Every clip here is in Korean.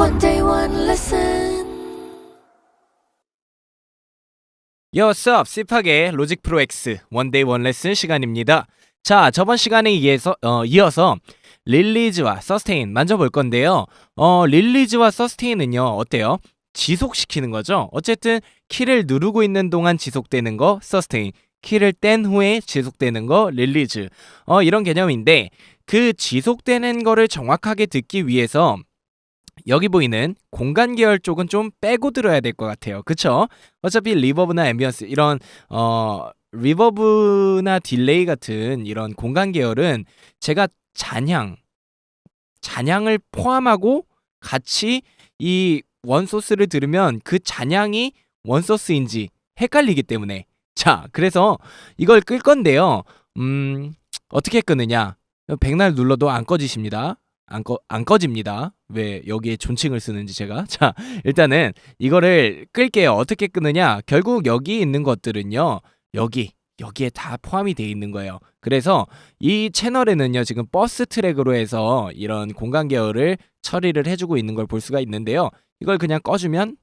One day, one lesson. Up? 씹하게 로직 프로 X 원데이 원 레슨 시간입니다. 자, 저번 시간에 이어서, 어, 이어서 릴리즈와 서스테인 만져볼 건데요. 어, 릴리즈와 서스테인은요, 어때요? 지속시키는 거죠. 어쨌든 키를 누르고 있는 동안 지속되는 거 서스테인, 키를 뗀 후에 지속되는 거 릴리즈. 어, 이런 개념인데 그 지속되는 거를 정확하게 듣기 위해서 여기 보이는 공간 계열 쪽은 좀 빼고 들어야 될 것 같아요. 그쵸? 어차피 리버브나 앰비언스 이런 어 리버브나 딜레이 같은 이런 공간 계열은 제가 잔향 잔향을 포함하고 같이 이 원소스를 들으면 그 잔향이 원소스인지 헷갈리기 때문에 자 그래서 이걸 끌 건데요 음 어떻게 끄느냐 백날 눌러도 안 꺼지십니다 안, 꺼, 안 꺼집니다 왜 여기에 존칭을 쓰는지 제가 자 일단은 이거를 끌게요. 어떻게 끄느냐? 결국 여기 있는 것들은요. 여기 여기에 다 포함이 돼 있는 거예요. 그래서 이 채널에는요. 지금 버스 트랙으로 해서 이런 공간 계열을 처리를 해주고 있는 걸 볼 수가 있는데요. 이걸 그냥 꺼주면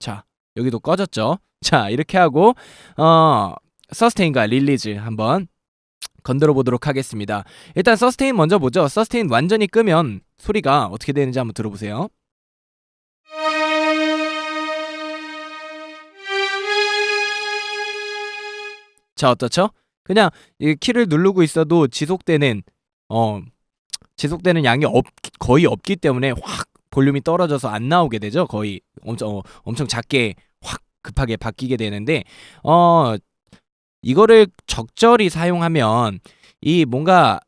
자 여기도 꺼졌죠. 자 이렇게 하고 어 서스테인과 릴리즈 한번 건드려 보도록 하겠습니다. 일단 서스테인 먼저 보죠. 서스테인 완전히 끄면 소리가 어떻게 되는지 한번 들어보세요. 자 어떻죠? 그냥 이 키를 누르고 있어도 지속되는 어 지속되는 양이 없, 거의 없기 때문에 확 볼륨이 떨어져서 안 나오게 되죠. 거의 엄청 어, 엄청 작게 확 급하게 바뀌게 되는데 어 이거를 적절히 사용하면 이 뭔가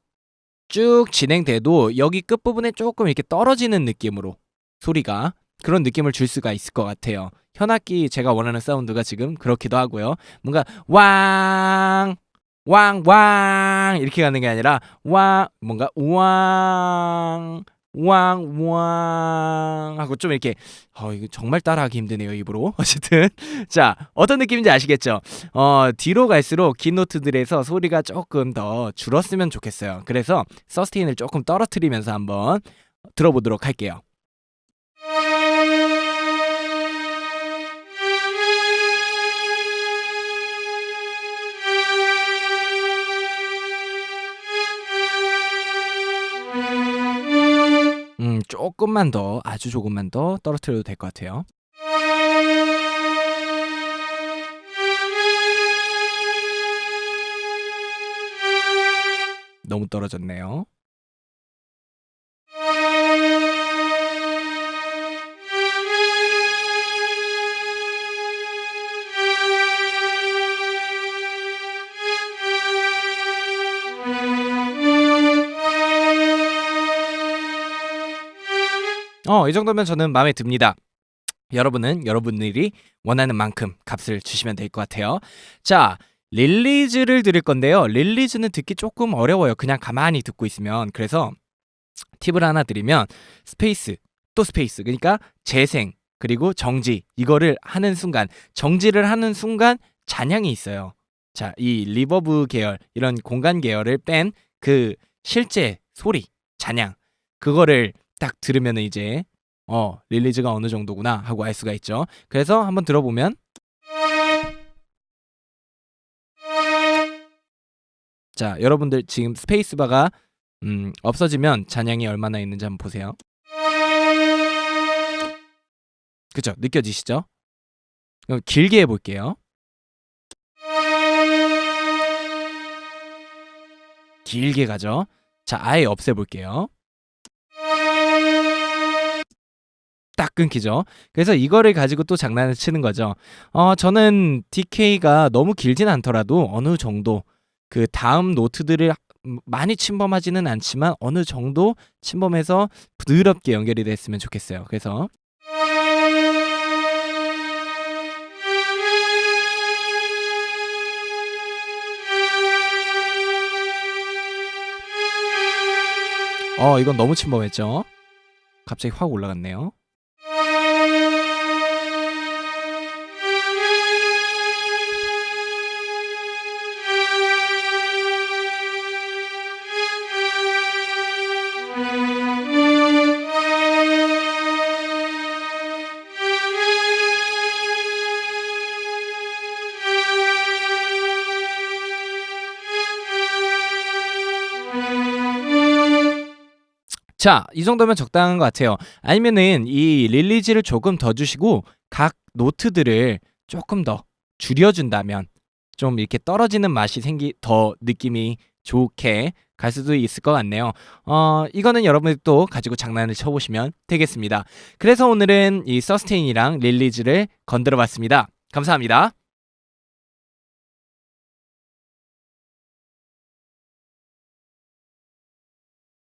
쭉 진행돼도 여기 끝부분에 조금 이렇게 떨어지는 느낌으로 소리가 그런 느낌을 줄 수가 있을 것 같아요. 현악기 제가 원하는 사운드가 지금 그렇기도 하고요. 뭔가 왕, 왕, 왕 이렇게 가는 게 아니라 왕, 뭔가 왕, 왕, 왕 하고 좀 이렇게 어 이거 정말 따라하기 힘드네요 입으로. 어쨌든 자 어떤 느낌인지 아시겠죠? 어 뒤로 갈수록 긴 노트들에서 소리가 조금 더 줄었으면 좋겠어요. 그래서 서스테인을 조금 떨어뜨리면서 한번 들어보도록 할게요. 조금만 더, 아주 조금만 더 떨어뜨려도 될 것 같아요. 너무 떨어졌네요. 어, 이 정도면 저는 마음에 듭니다. 여러분은 여러분들이 원하는 만큼 값을 주시면 될 것 같아요. 자, 릴리즈를 들을 건데요. 릴리즈는 듣기 조금 어려워요. 그냥 가만히 듣고 있으면. 그래서 팁을 하나 드리면 스페이스 또 스페이스 그러니까 재생 그리고 정지 이거를 하는 순간 정지를 하는 순간 잔향이 있어요. 자, 이 리버브 계열 이런 공간 계열을 뺀 그 실제 소리 잔향 그거를 딱 들으면 이제 어 릴리즈가 어느 정도구나 하고 알 수가 있죠. 그래서 한번 들어보면 자 여러분들 지금 스페이스바가 음, 없어지면 잔향이 얼마나 있는지 한번 보세요. 그죠? 느껴지시죠? 그럼 길게 해볼게요. 길게 가죠. 자, 아예 없애볼게요. 끊기죠. 그래서 이거를 가지고 또 장난을 치는 거죠. 어, 저는 DK가 너무 길진 않더라도 어느 정도 그 다음 노트들을 많이 침범하지는 않지만 어느 정도 침범해서 부드럽게 연결이 됐으면 좋겠어요. 그래서 어, 이건 너무 침범했죠. 갑자기 확 올라갔네요. 자, 이 정도면 적당한 것 같아요. 아니면은 이 릴리즈를 조금 더 주시고 각 노트들을 조금 더 줄여준다면 좀 이렇게 떨어지는 맛이 생기 더 느낌이 좋게 갈 수도 있을 것 같네요. 어, 이거는 여러분들도 가지고 장난을 쳐보시면 되겠습니다. 그래서 오늘은 이 서스테인이랑 릴리즈를 건드려 봤습니다. 감사합니다.